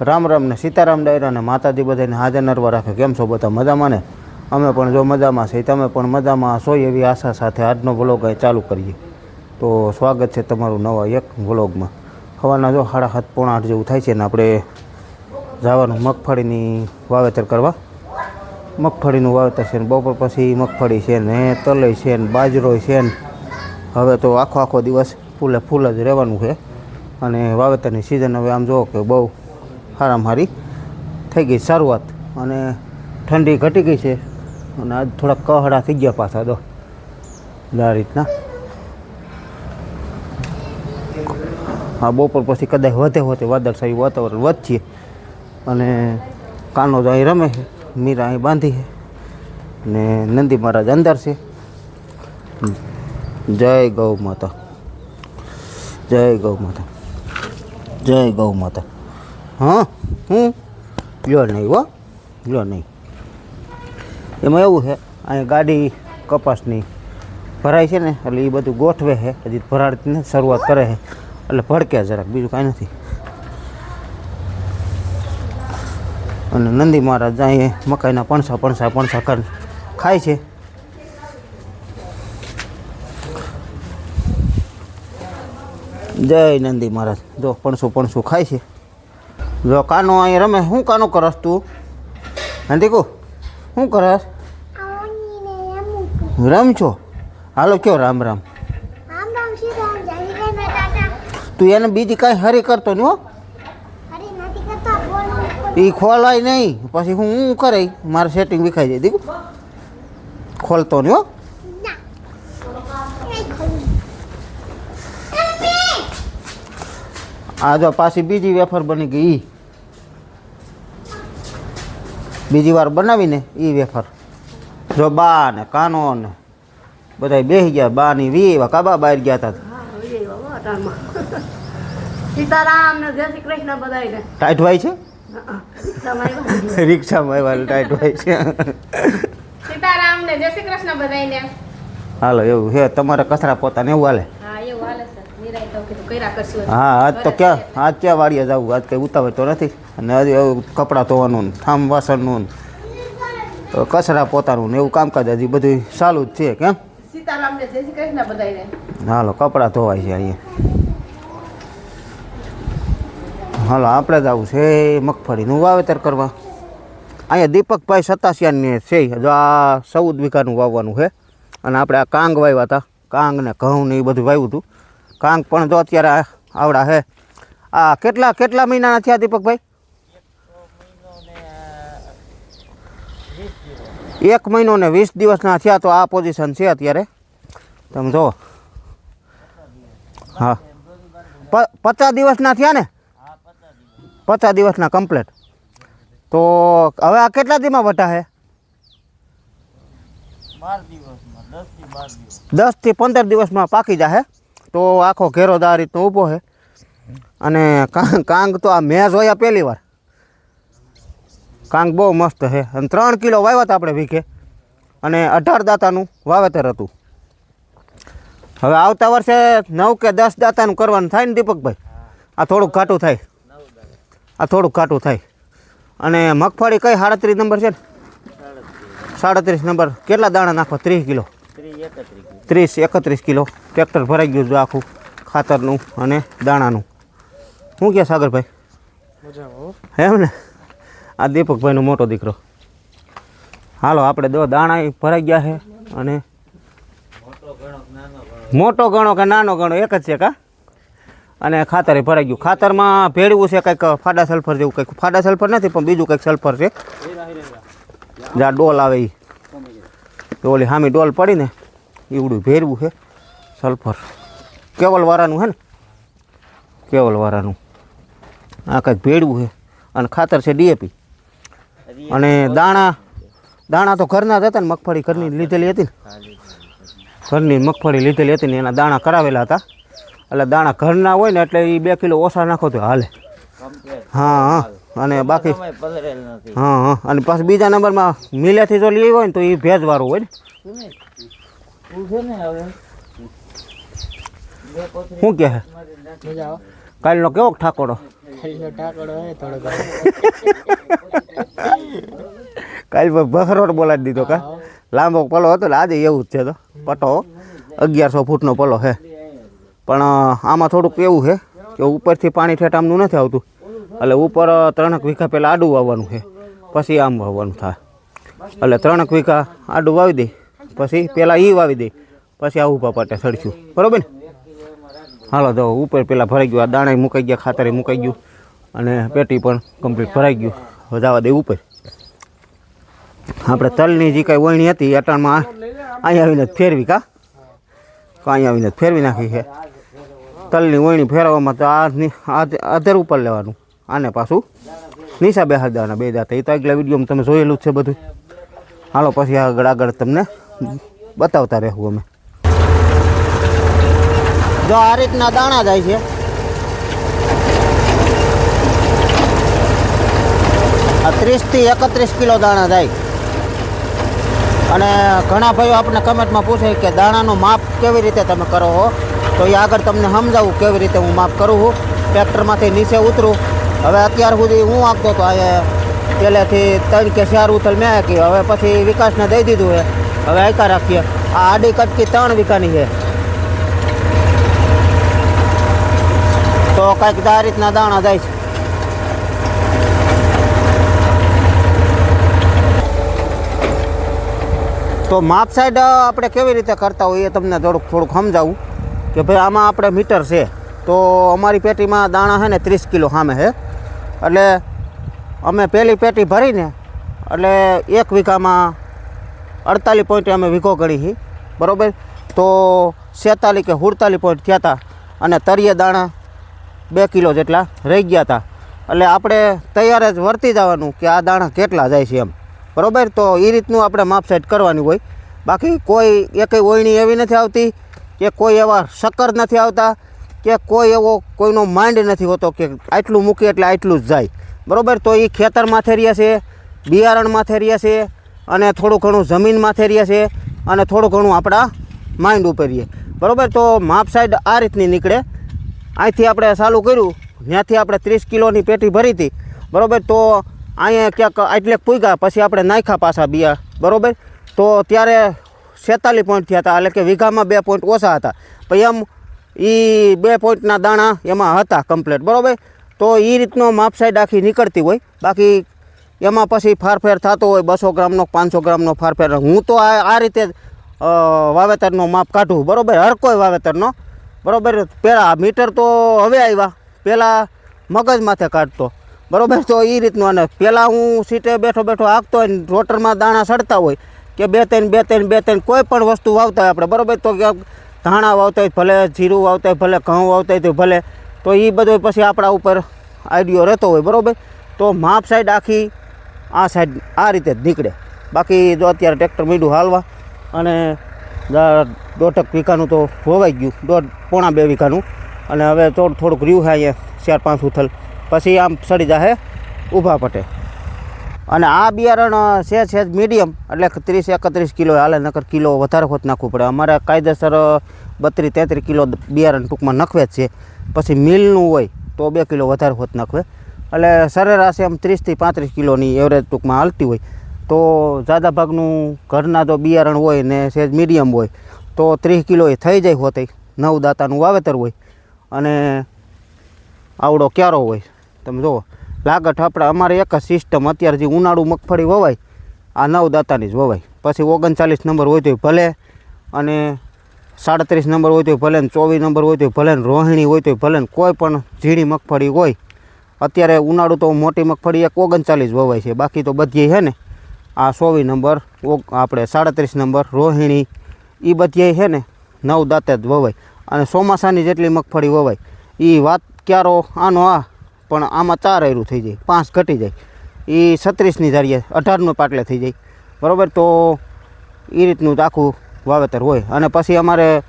રામ રામ ને સીતારામ ડાયરા ને માતાજી બધાને હાજર નરવા રાખે. કેમ છો બધા મજામાં ને? અમે પણ જો મજામાં છીએ, તમે પણ મજામાં છો એવી આશા સાથે આજનો વ્લોગ અહીં ચાલુ કરીએ. તો સ્વાગત છે તમારું નવા એક વ્લોગમાં સવારના જો સાડા સાત પોણા આઠ જેવું થાય છે ને આપણે જવાનું મગફળીની વાવેતર કરવા. મગફળીનું વાવેતર છે ને બપોર પછી મગફળી છે ને તલઈ છે ને બાજરો છે ને હવે તો આખો આખો દિવસ ફૂલે ફૂલ જ રહેવાનું છે. અને વાવેતરની સિઝન હવે આમ જુઓ કે બહુ સારામાં સારી થઈ ગઈ શરૂઆત અને ઠંડી ઘટી ગઈ છે અને આજ થોડાક કહડા થઈ ગયા પાછા તો. આ રીતના. હા, બપોર પછી કદાચ વધે વધે વાદળસાહી વાતાવરણ વધશે. અને કાનો તો અહીં રમે છે, મીરા અહીં બાંધી છે. ને નંદી મહારાજ અંદર છે. જય ગૌ માતા. જય ગૌ માતા. જય ગૌ માતા. હા? હું? લ્યો નહીં હો. લ્યો નહીં. એમાં એવું છે, અહીંયા ગાડી કપાસની ભરાય છે ને, એટલે એ બધું ગોઠવે છે. હજી ભરાડતીને શરૂઆત કરે છે. એટલે ભડકે જરાક, બીજું કાંઈ નથી. અને નંદી મહારાજ અહીંયા મકાઈના પણસા પણસા પણસા કર ખાય છે. જય નંદી મહારાજ. જો પણસું પણસું ખાય છે. જો કાનો અહીં રમે શું કાનો કરસ તું? નંદીકુ શું કરસ? રમ છો? હાલો કયો રામ રામ. તું એને બીજી કાંઈ હરી કરતો નહીં હો? એ ખોલાય નહીં. પછી હું હું કરે? મારે સેટિંગ વિખાઈ જાય. દીકું, ખોલતો નહીં હો? આ જો પાછી બીજી વેફર બની ગઈ. બીજી વાર બનાવીને એ વેફર. જો બા ને કાનો ને બધા બેસી ગયા બા ની વી કાબા બહાર ગયા હતા સીતારામ ને જય શ્રી કૃષ્ણ બધાને ટાઈટ હોય છે? તમારી રિક્ષામાં આવ્યા ટાઈટ હોય છે. સીતારામ ને જય શ્રી કૃષ્ણ બધાને હાલો એવું હે તમારે કચરા પોતાને એવું હાલે? હા એવું હાલે સર. નિરાય તો કીધું કર્યા કરશું હા આજ તો ક્યાં આજ ક્યાં વાડીએ જવું? આજ કઈ ઉતાવળ તો નથી? અને હજી કપડાં ધોવાનું ઠામ વાસણનું કચરા પોતાનું ને એવું કામકાજ હજી બધું ચાલુ જ છે કેમ? સીતારામ જય શ્રી કૃષ્ણ બધાને હાલો કપડાં ધોવાય છે અહીંયા. હાલો આપણે જ આવું છે મગફળીનું વાવેતર કરવા. અહીંયા દીપકભાઈ સતાસિયાની છે જો આ ચૌદ વીઘાનું વાવવાનું છે. અને આપણે આ કાંગ વાવ્યા હતા કાંગ ને ઘઉં ને એ બધું વાવ્યું હતું. કાંગ પણ જો અત્યારે આવડા છે. આ કેટલા કેટલા મહિનાના થયા દીપકભાઈ? એક મહિનો ને વીસ દિવસના થયા તો આ પોઝિશન છે અત્યારે. તમે જુઓ. હા. પચાસ દિવસના થયા ને? પચાસ દિવસના કમ્પ્લેટ તો હવે આ કેટલા દીમાં વટા છે દસથી પંદર દિવસમાં પાકી જશે તો આખો ઘેરો આ રીતનો ઊભો છે અને કાંગ તો આ મેં જોયા પહેલી વાર. કાંગ બહુ મસ્ત છે. અને ત્રણ કિલો વાવ્યા હતા આપણે વીઘે અને અઢાર દાતાનું વાવેતર હતું. હવે આવતા વર્ષે નવ કે દસ દાતાનું કરવાનું થાય ને દીપકભાઈ? આ થોડુંક ઘાટું થાય. આ થોડુંક ઘાટું થાય. અને મગફળી કઈ સાડત્રીસ નંબર છે ને? સાડત્રીસ નંબર. કેટલા દાણા નાખો? ત્રીસ કિલો? ત્રીસ એકત્રીસ કિલો. ટ્રેક્ટર ભરાઈ ગયું છે આખું ખાતરનું અને દાણાનું. શું કહે સાગરભાઈ? એમ ને? આ દીપકભાઈનો મોટો દીકરો. હાલો, આપણે દો દાણા ભરાઈ ગયા છે અને મોટો ગણો કે નાનો ગણો, એક જ છે કા? અને ખાતર ભરાઈ ગયું. ખાતરમાં ભેળવું છે કંઈક ફાડા સલ્ફર જેવું કંઈક. ફાડા સલ્ફર નથી, પણ બીજું કંઈક સલ્ફર છે. જ્યાં ડોલ આવે એ ઓલી હામી ડોલ પડી ને એવડું ભેરવું છે સલ્ફર. કેવલવાળાનું છે ને? કેવલવાળાનું આ કંઈક ભેળવું છે. અને ખાતર છે ડીએપી. અને દાણા દાણા તો ઘરના જ હતા ને મગફળી ઘરની લીધેલી હતી ને. ઘરની મગફળી લીધેલી હતી ને એના દાણા કરાવેલા હતા. એટલે દાણા ઘરના હોય ને એટલે એ બે કિલો ઓછા નાખો તો હાલે. હા હા. અને બાકી હા હા. અને પાછું બીજા નંબરમાં મિલેથી જો લઈ હોય ને તો એ ભેજવાળું હોય ને. શું કહે? કાલનો કેવો ઠાકોડો કાલ બખરોટ બોલાવી દીધો કા? લાંબો પલો હતો ને આજે એવું જ છે તો પટો. અગિયારસો ફૂટનો પલો છે પણ આમાં થોડુંક એવું છે કે ઉપરથી પાણી ઠેઠ આમનું નથી આવતું. એટલે ઉપર ત્રણક વીઘા પહેલાં આડું વાવવાનું છે પછી આમ વાવવાનું થાય. એટલે ત્રણક વીઘા આડું વાવી દઈ પછી પહેલાં એ વાવી દઈ પછી આ ઊભા પાટે સડશું બરાબર ને? હાલો તો ઉપર પેલા ભરાઈ ગયું, આ દાણા મુકાઈ ગયા, ખાતરે મુકાઈ ગયું, અને પેટી પણ કમ્પ્લીટ ભરાઈ ગયું. વધાવા દે ઉપર. આપણે તલની જે કાંઈ વણી હતી, અટાણમાં અહીંયા આવીને ફેરવી કા? અહીંયા આવીને ફેરવી નાખી છે. તલની વણી ફેરવવામાં તો આ આધર ઉપર લેવાનું. આને પાછું નીચા બે હજારના બે દાતા. એ તો આગલા વિડીયોમાં તમે જોયેલું જ છે બધું. હાલો, પછી આગળ આગળ તમને બતાવતા રહેવું અમે. જો આ રીતના દાણા જાય છે. આ ત્રીસથી એકત્રીસ કિલો દાણા જાય. અને ઘણા ભાઈઓ આપણે કમેન્ટમાં પૂછે કે દાણાનું માપ કેવી રીતે તમે કરો છો તો એ આગળ તમને સમજાવું કેવી રીતે હું માપ કરું છું ટ્રેક્ટરમાંથી નીચે ઉતરું. હવે અત્યાર સુધી હું આપતો હતો આ પહેલેથી ત્રણ કે ચાર ઉથલ મેં હાંકી. હવે પછી વિકાસને દઈ દીધું છે હવે આયકા રાખીએ. આ આડી કટકી ત્રણ વીઘાની છે. તો કાંઈક આ રીતના દાણા જાય છે. તો માપ સાઈડ આપણે કેવી રીતે કરતા હોઈએ તમને થોડુંક થોડુંક સમજાવું. કે ભાઈ આમાં આપણે મીટર છે, તો અમારી પેટીમાં દાણા છે ને ત્રીસ કિલો સામે છે એટલે અમે પહેલી પેટી ભરીને, એટલે એક વીઘામાં અડતાલીસ પોઈન્ટ અમે વીઘો કરી હતી બરાબર? તો સેતાલીસ કે સુડતાલીસ પોઈન્ટ થયા હતા અને તરિયે દાણા બે કિલો જેટલા રહી ગયા હતા એટલે આપણે તૈયાર જ વર્તી જવાનું કે આ દાણા કેટલા જાય છે એમ. બરાબર? તો એ રીતનું આપણે માપસેટ કરવાની હોય. બાકી કોઈ એકેય ઓયણી એવી નથી આવતી કે કોઈ એવા શક્કર નથી આવતા કે કોઈ એવો કોઈનો માઇન્ડ નથી હોતો કે આટલું મૂકીએ એટલે આટલું જ જાય. બરાબર? તો એ ખેતર માથે રહ્યા છે, બિયારણ માથે રહ્યા છે અને થોડું ઘણું જમીન માથે રહ્યા છે અને થોડું ઘણું આપણા માઇન્ડ ઉપર રહીએ. બરાબર? તો માપ સાઈડ આ રીતની નીકળે. અહીંથી આપણે ચાલુ કર્યું. ત્યાંથી આપણે ત્રીસ કિલોની પેટી ભરી હતી. બરાબર? તો અહીંયા ક્યાંક આટલે પૂગ્યા, પછી આપણે નાખ્યા પાછા બિયા. બરાબર? તો ત્યારે છેતાલીસ પોઈન્ટ થયા હતા, એટલે કે વીઘામાં બે પોઈન્ટ ઓછા હતા. પછી એમ એ બે પોઈન્ટના દાણા એમાં હતા કમ્પ્લેટ બરાબર? તો એ રીતનો માપ સાઈડ આખી નીકળતી હોય. બાકી એમાં પછી ફારફેર થતો હોય, બસો ગ્રામનો, પાંચસો ગ્રામનો ફારફેર. હું તો આ રીતે વાવેતરનો માપ કાઢું. બરાબર? હર કોઈ વાવેતરનો બરાબર? પહેલાં મીટર તો હવે આવ્યા પહેલાં મગજ માથે કાઢતો. બરાબર? તો એ રીતનું અને પહેલાં હું સીટે બેઠો બેઠો હાંકતો હોય ને રોટરમાં દાણા સડતા હોય કે બે ત્રણ બે ત્રણ બે ત્રણ કોઈ પણ વસ્તુ વાવતા હોય આપણે. બરાબર? તો ધાણા વાવતા હોય ભલે, જીરું વાવતા હોય, ભલે ઘઉં વાવતા હોય ભલે. તો એ બધો પછી આપણા ઉપર આઈડિયો રહેતો હોય. બરાબર? તો માપ સાઈડ આખી આ સાઈડ આ રીતે જ નીકળે. બાકી જો અત્યારે ટ્રેક્ટર મીડું હાલવા અને દોઢક વીઘાનું તો હોવાઈ ગયું, દોઢ પોણા બે વીઘાનું. અને હવે થોડું થોડુંક રહ્યું છે અહીંયા ચાર પાંચ ઉથલ. પછી આમ સડી જાહે ઊભા પટે. અને આ બિયારણ છે છે મીડિયમ, એટલે ત્રીસ એકત્રીસ કિલો હાલે નકર કિલો વધારે હોત નાખવું પડે. અમારે કાયદેસર બત્રીસ તેત્રીસ કિલો બિયારણ ટૂંકમાં નખવે જ છે. પછી મિલનું હોય તો બે કિલો વધારે હોત નાખવે. એટલે સરેરાશ એમ ત્રીસથી પાંત્રીસ કિલોની એવરેજ ટૂંકમાં હાલતી હોય. તો ભાગનું ઘરના જો બિયારણ હોય ને સેજ મીડિયમ હોય, તો ત્રીસ કિલો એ થઈ જાય હોતે. નવ દાતાનું વાવેતર હોય અને આવડો ક્યારો હોય. તમે જુઓ લાગટ આપણે, અમારે એક જ સિસ્ટમ અત્યારે જે ઉનાળુ મગફળી વવાય, આ નવ દાતાની જ વવાય. પછી ઓગણચાલીસ નંબર હોય તોય ભલે અને સાડત્રીસ નંબર હોય તોય ભલે ને ચોવીસ નંબર હોય તો ભલે ને રોહિણી હોય તોય ભલે ને કોઈ પણ ઝીણી મગફળી હોય. અત્યારે ઉનાળુ તો મોટી મગફળી એક ઓગણચાલીસ વવાય છે, બાકી તો બધી છે ને. આ સોવી નંબર આપણે સાડત્રીસ નંબર, રોહિણી એ બધી છે ને, નવ દાંતે જ વવાય. અને ચોમાસાની જેટલી મગફળી વવાય એ વાત ક્યારો, આનો આ, પણ આમાં ચાર આયરું થઈ જાય, પાંચ ઘટી જાય. એ છત્રીસની ધારીએ અઢારનું પાટલે થઈ જાય. બરાબર? તો એ રીતનું આખું વાવેતર હોય. અને પછી અમારે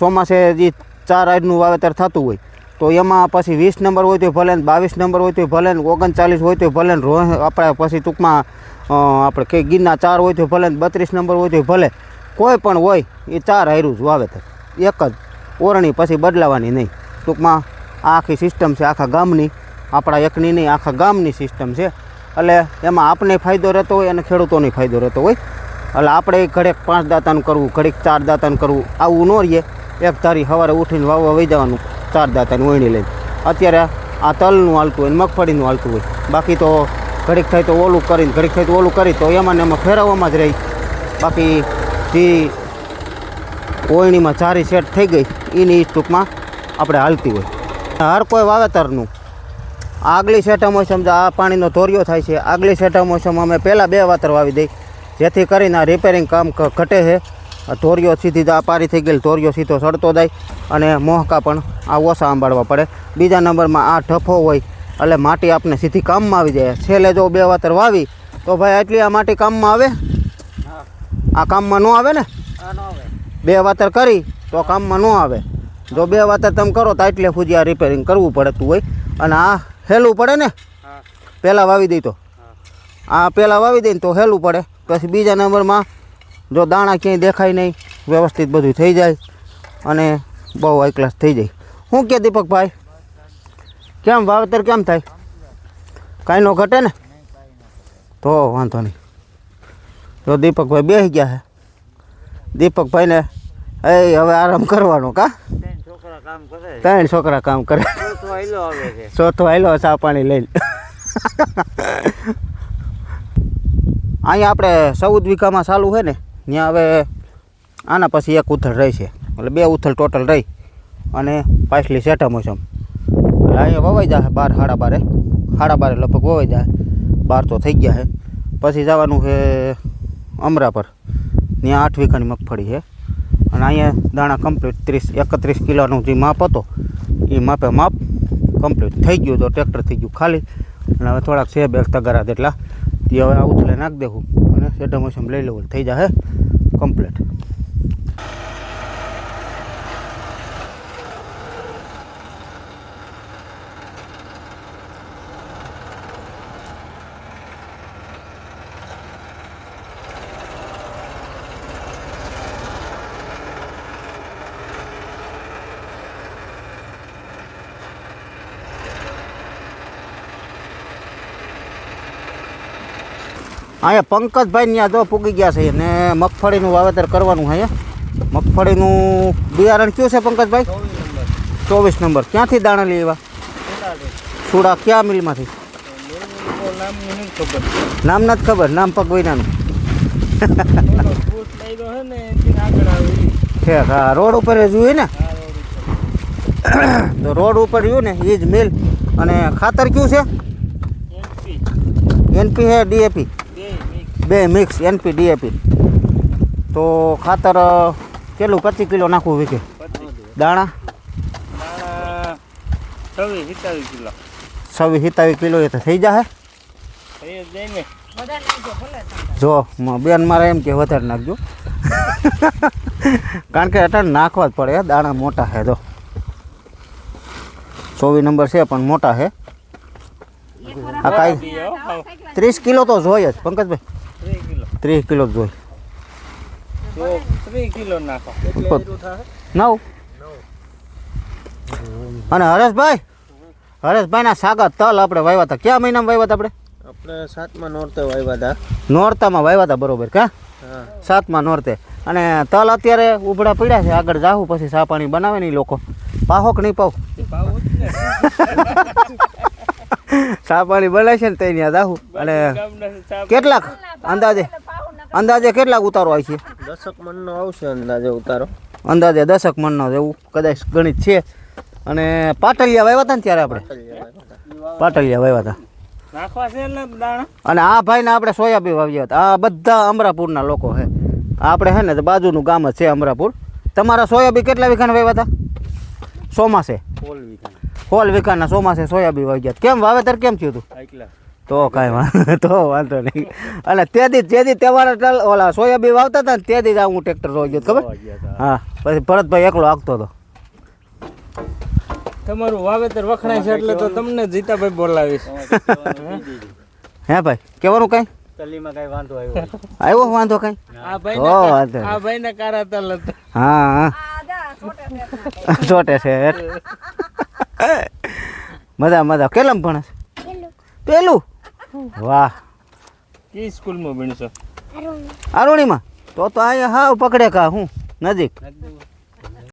ચોમાસે જે ચાર આયરનું વાવેતર થતું હોય, તો એમાં પછી વીસ નંબર હોય તો ભલે ને બાવીસ નંબર હોય તો ભલે ને ઓગણચાલીસ હોય તો ભલે ને રોહ, આપણે પછી ટૂંકમાં આપણે કંઈ ગીરના ચાર હોય તો ભલે બત્રીસ નંબર હોય તો ભલે. કોઈ પણ હોય, એ ચાર હાર્યું જ વાવેતર. એક જ. ઓરણી પછી બદલાવાની નહીં. ટૂંકમાં આ આખી સિસ્ટમ છે આખા ગામની. આપણા એકની નહીં, આખા ગામની સિસ્ટમ છે. એટલે એમાં આપણે ફાયદો રહેતો હોય અને ખેડૂતોને ફાયદો રહેતો હોય. એટલે આપણે ઘડીક પાંચ દાંતાનું કરવું, ઘડીક ચાર દાંતાનું કરવું, આવું ન રહીએ. એક ધારી સવારે ઉઠીને વાવવા વહી જવાનું, ચાર દાંતાની વણી લઈને. અત્યારે આ તલનું હાલતું હોય મગફળીનું હાલતું હોય. બાકી તો ઘડીક થાય તો ઓલું કરીને, ઘડીક થાય તો ઓલું કરી તો એમાં ને એમાં ફેરવવામાં જ રહી. બાકી જે ઓયણીમાં ચારી સેટ થઈ ગઈ, એની ટૂંકમાં આપણે હાલતી હોય. હર કોઈ વાવેતરનું. આગલી સેટા મોસમ આ પાણીનો ધોરિયો થાય છે. આગલી સેટા મોસમ અમે પહેલાં બે વાતર વાવી દઈ. જેથી કરીને આ રિપેરિંગ કામ ઘટે છે. ધોરિયો સીધી આ પારી થઈ ગયેલ, ધોરિયો સીધો સડતો જાય અને મોહકા પણ આ ઓછા આંબાડવા પડે. બીજા નંબરમાં આ ઢફો હોય એટલે માટી આપણે સીધી કામમાં આવી જાય. છેલ્લે જો બે વાતર વાવી તો ભાઈ આટલી આ માટી કામમાં આવે? આ કામમાં ન આવે ને? બે વાતર કરી તો કામમાં ન આવે. જો બે વાતર તમે કરો તો એટલે સુધી આ રિપેરિંગ કરવું પડતું હોય. અને આ હેલું પડે ને? પહેલાં વાવી દઈ તો. આ પહેલાં વાવી દઈને તો હેલું પડે. પછી બીજા નંબરમાં જો દાણા ક્યાંય દેખાય નહીં વ્યવસ્થિત બધું થઈ જાય અને બહુ ક્લાસ થઈ જાય. શું કે દીપકભાઈ? કેમ વાવેતર કેમ થાય? કાંઈ નો ઘટે ને? તો વાંધો નહીં. તો દીપકભાઈ બેસી ગયા છે દીપકભાઈને એ હવે આરામ કરવાનો કા? ત્રણ છોકરા કામ કરે ચોથો હાલો ચા પાણી લઈને. અહીંયા આપણે ચૌદ વીઘામાં ચાલુ છે ને ત્યાં હવે આના પછી એક ઉથલ રહી છે. એટલે બે ઉથલ ટોટલ રહી. અને પાછલી સેઠા મોસમ એટલે અહીંયા વવાઈ જશે બાર, સાડા બારે. સાડા બારે લગભગ વવાઈ જાય બાર તો થઈ ગયા છે પછી જવાનું છે અમરા પર ત્યાં આઠ વીઘાની મગફળી છે અને અહીંયા દાણા કમ્પ્લીટ ત્રીસ, એકત્રીસ કિલોનું જે માપ હતો, એ માપે માપ કમ્પ્લીટ થઈ ગયું તો ટ્રેક્ટર થઈ ગયું ખાલી. અને હવે થોડાક છે બે તગારા જેટલા. તે હવે આવું નાખી દેવું અને સેટમ લઈ લેવું, થઈ જશે કમ્પ્લીટ અહીંયા પંકજભાઈ ત્યાં જો પૂગી ગયા છે ને મગફળીનું વાવેતર કરવાનું છે. મગફળીનું બિયારણ કયું છે પંકજભાઈ? ચોવીસ નંબર. ક્યાંથી દાણા લઈ આવ્યા? સુડા ક્યાં મિલમાંથી? નામ નથી ખબર. નામ પગ વિનાનું. હા, રોડ ઉપર જ જોયું ને? તો રોડ ઉપર રહ્યું ને એ જ મિલ. અને ખાતર કયું છે? એનપી હે ડીએપી બે મિક્સ એનપી ડીએપી તો ખાતર અ, કેટલું? પચીસ કિલો નાખવું વીકે? દાણા? છવ્વીસ સિત્તાવીસ કિલો. છવ્વીસ સિત્તાવીસ કિલો એ તો થઈ જશે એ જઈને જો મ- બેન મારે એમ કે વધારે નાખજો. કારણ કે અટાણે નાખવા જ પડે દાણા મોટા છે જો. ચોવીસ નંબર છે પણ મોટા છે આ કાંઈ ત્રીસ કિલો તો જોઈએ જ પંકજભાઈ. ત્રીસ કિલો ત્રીસ કિલો જ જોઈએ તો ત્રીસ કિલો નાખો નવ. અને હરેશભાઈ? હરેશભાઈના સાગા તલ આપણે વાવ્યા હતા કયા મહિનામાં વાવ્યા હતા આપણે? આપણે સાતમા નોરતે વાવ્યા હતા નોરતામાં વાવ્યા હતા બરોબર કા સાતમાં નોરતે. અને તલ અત્યારે ઉભડા પડ્યા છે આગળ જાહું પછી સા પાણી બનાવે નહીં લોકો. પાહો કે નહીં પાવ. ને ચા પાણી બનાવે છે ને તે ત્યાં જાહું. અને કેટલાક અંદાજે? અંદાજે કેટલા ઉતારો હોય છે? દસક મણનો આવશે અંદાજે ઉતારો. અંદાજે દસક મણનો જેવું કદાચ ગણિત છે. અને પાટલિયા વાવ્યા હતા ને ત્યારે આપણે? પાટલિયા વાવ્યા હતા નાખવા છે ને દાણા. અને આ ભાઈને આપણે સોયાબીન વાવ્યા હતા. આ બધા અમરાપુરના લોકો છે. આપણે છે ને તો બાજુનું ગામ જ છે અમરાપુર. તમારા સોયાબીન કેટલા વીઘાના વાવ્યા હતા ચોમાસે હોલ વીઘા હોલ વીઘાના ચોમાસે સોયાબીન વાવ્યા કેમ વાવેતર કેમ થયું હતું? તો કાંઈ વાંધો તો વાંધો નહીં. અને તેથી તેથી તમારા ટલ ઓલા સોયાબીન વાવતા હતા ને તેથી જ આ હું ટ્રેક્ટર જોઈ ગયો ખબર? હા પછી ભરતભાઈ એકલો આગતો હતો. તમારું વાવેતર વખણાય છે એટલે તો તમને જીતાભાઈ બોલાવીશ. હે ભાઈ કહેવાનું કાંઈ? તલીમાં કઈ વાંધો આવ્યો આવ્યો વાંધો કાંઈ? આ ઓ, ભાઈ. આ ભાઈ ના કારા તલ હતા. હા હા. ચોટે છે. મજા મજા. કેટલામ ભણસ પેલું? વાહ. કી સ્કૂલમાં ભણશો. અરુણિમા? તો તો અહીંયા હાવ પકડે કા હું? નજીક.